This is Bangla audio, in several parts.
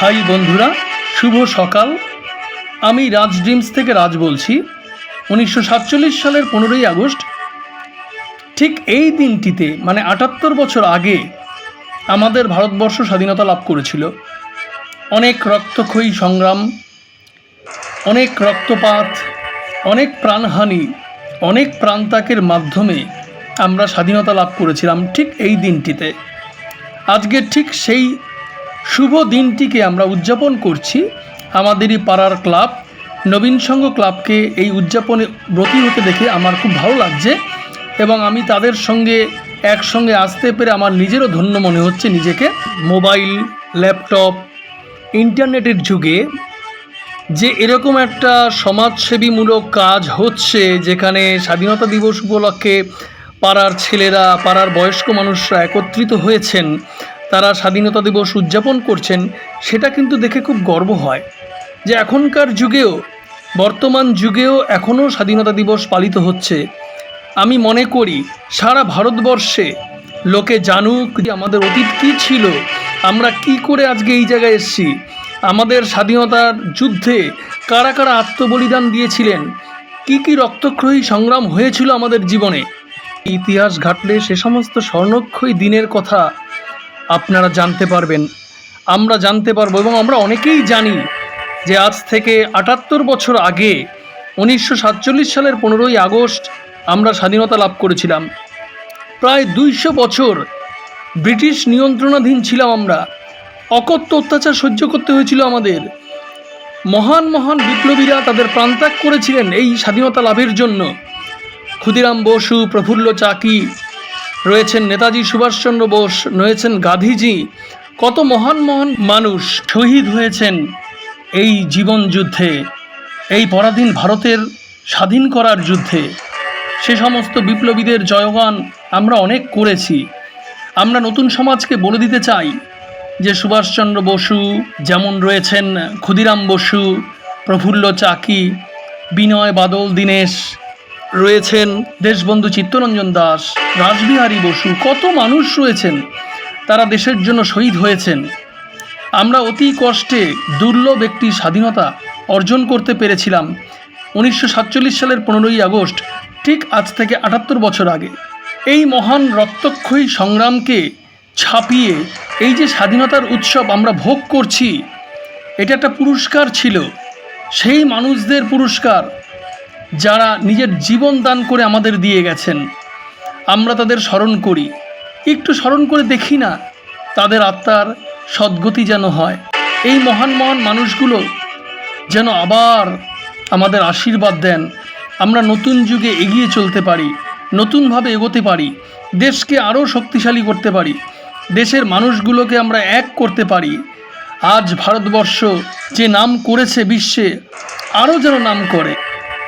হাই বন্ধুরা, শুভ সকাল। আমি রাজ ড্রিমস থেকে রাজ বলছি। উনিশশো সাতচল্লিশ সালের পনেরোই আগস্ট। ঠিক এই দিনটিতে মানে আটাত্তর বছর আগে, আমাদের ভারতবর্ষ স্বাধীনতা লাভ করেছিল। অনেক রক্তক্ষয়ী সংগ্রাম, অনেক রক্তপাত, অনেক প্রাণহানি, অনেক প্রাণত্যাগের মাধ্যমে আমরা স্বাধীনতা লাভ করেছিলাম ঠিক এই দিনটিতে। আজকে ঠিক সেই শুভ দিনটিকে আমরা উদযাপন করছি আমাদেরই পাড়ার ক্লাব, নবীন সংঘ ক্লাবকে এই উদযাপনে ব্রতী হতে দেখে আমার খুব ভালো লাগছে এবং আমি তাদের সঙ্গে একসঙ্গে আসতে পেরে আমার নিজেরও ধন্য মনে হচ্ছে নিজেকে। মোবাইল, ল্যাপটপ, ইন্টারনেটের যুগে যে এরকম একটা সমাজসেবীমূলক কাজ হচ্ছে যেখানে স্বাধীনতা দিবস উপলক্ষে পাড়ার ছেলেরা, পাড়ার বয়স্ক মানুষরা একত্রিত হয়েছেন তারা স্বাধীনতা দিবস উদযাপন করছেন, সেটা কিন্তু দেখে খুব গর্ব হয় যে এখনকার যুগেও, বর্তমান যুগেও এখনও স্বাধীনতা দিবস পালিত হচ্ছে। আমি মনে করি, সারা ভারতবর্ষে লোকে জানুক যে আমাদের অতীত কী ছিল, আমরা কি করে আজকে এই জায়গায় এসেছি। আমাদের স্বাধীনতার যুদ্ধে কারা কারা আত্মবলিদান দিয়েছিলেন? কি কি রক্তক্ষয়ী সংগ্রাম হয়েছিল আমাদের জীবনে? ইতিহাস ঘাটলে সে সমস্ত স্বর্ণক্ষয়ী দিনের কথা আপনারা জানতে পারবেন। আমরা জানতে পারব এবং আমরা অনেকেই জানি যে আজ থেকে আটাত্তর বছর আগে উনিশশো সাতচল্লিশ সালের পনেরোই আগস্ট আমরা স্বাধীনতা লাভ করেছিলাম। প্রায় দুইশো বছর ব্রিটিশ নিয়ন্ত্রণাধীন ছিলাম আমরা। অকথ্য অত্যাচার সহ্য করতে হয়েছিল আমাদের। মহান মহান বিপ্লবীরা তাদের প্রাণত্যাগ করেছিলেন এই স্বাধীনতা লাভের জন্য। ক্ষুদিরাম বসু, প্রফুল্ল চাকি রয়েছেন নেতাজি সুভাষচন্দ্র বোস, রয়েছেন গান্ধীজি। কত মহান মহান মানুষ শহীদ হয়েছেন এই জীবন যুদ্ধে, এই পরাধীন ভারতের স্বাধীন করার যুদ্ধে। সে সমস্ত বিপ্লবীদের জয়গান আমরা অনেক করেছি। আমরা নতুন সমাজকে বলে দিতে চাই যে সুভাষচন্দ্র বসু, যেমন রয়েছেন ক্ষুদিরাম বসু, প্রফুল্ল চাকি, বিনয় বাদল দীনেশ রয়েছেন দেশবন্ধু চিত্তরঞ্জন দাস, রাসবিহারী বসু, কত মানুষ রয়েছেন? তারা দেশের জন্য শহীদ হয়েছেন। আমরা অতি কষ্টে দুর্লভ একটি স্বাধীনতা অর্জন করতে পেরেছিলাম উনিশশো সাতচল্লিশ সালের পনেরোই আগস্ট, ঠিক আজ থেকে আটাত্তর বছর আগে। এই মহান রক্তক্ষয়ী সংগ্রামকে ছাপিয়ে এই যে স্বাধীনতার উৎসব আমরা ভোগ করছি, এটা একটা পুরস্কার ছিল। সেই মানুষদের পুরস্কার যারা নিজের জীবন দান করে আমাদের দিয়ে গেছেন। আমরা তাদের স্মরণ করি। একটু স্মরণ করে দেখি না, তাদের আত্মার সদ্গতি যেন হয়। এই মহান মহান মানুষগুলো যেন আবার আমাদের আশীর্বাদ দেন। আমরা নতুন যুগে এগিয়ে চলতে পারি, নতুনভাবে এগোতে পারি, দেশকে আরও শক্তিশালী করতে পারি, দেশের মানুষগুলোকে আমরা এক করতে পারি। আজ ভারতবর্ষ যে নাম করেছে বিশ্বে, আরও যেন নাম করে।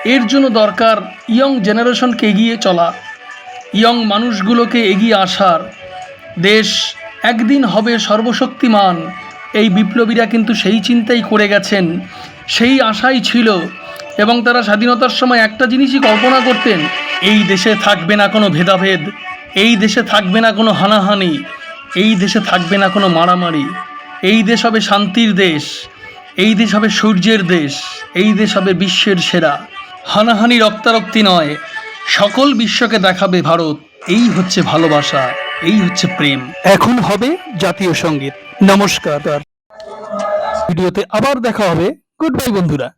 এর জন্য দরকার ইয়ং জেনারেশনকে এগিয়ে চলা ইয়ং মানুষগুলোকে এগিয়ে আসার। দেশ একদিন হবে সর্বশক্তিমান। এই বিপ্লবীরা কিন্তু সেই চিন্তাই করে গেছেন, সেই আশাই ছিল এবং তারা স্বাধীনতার সময় একটা জিনিসই কল্পনা করতেন, এই দেশে থাকবে না কোনো ভেদাভেদ, এই দেশে থাকবে না কোনো হানাহানি, এই দেশে থাকবে না কোনো মারামারি। এই দেশ হবে শান্তির দেশ, এই দেশ হবে সূর্যের দেশ, এই দেশ হবে বিশ্বের সেরা। হানাহানি রক্তারক্তি নয়, সকল বিশ্বকে দেখাবে ভারত, এই হচ্ছে ভালোবাসা, এই হচ্ছে প্রেম। এখন হবে জাতীয় সংগীত। নমস্কার। ভিডিওতে আবার দেখা হবে। গুড বাই বন্ধুরা।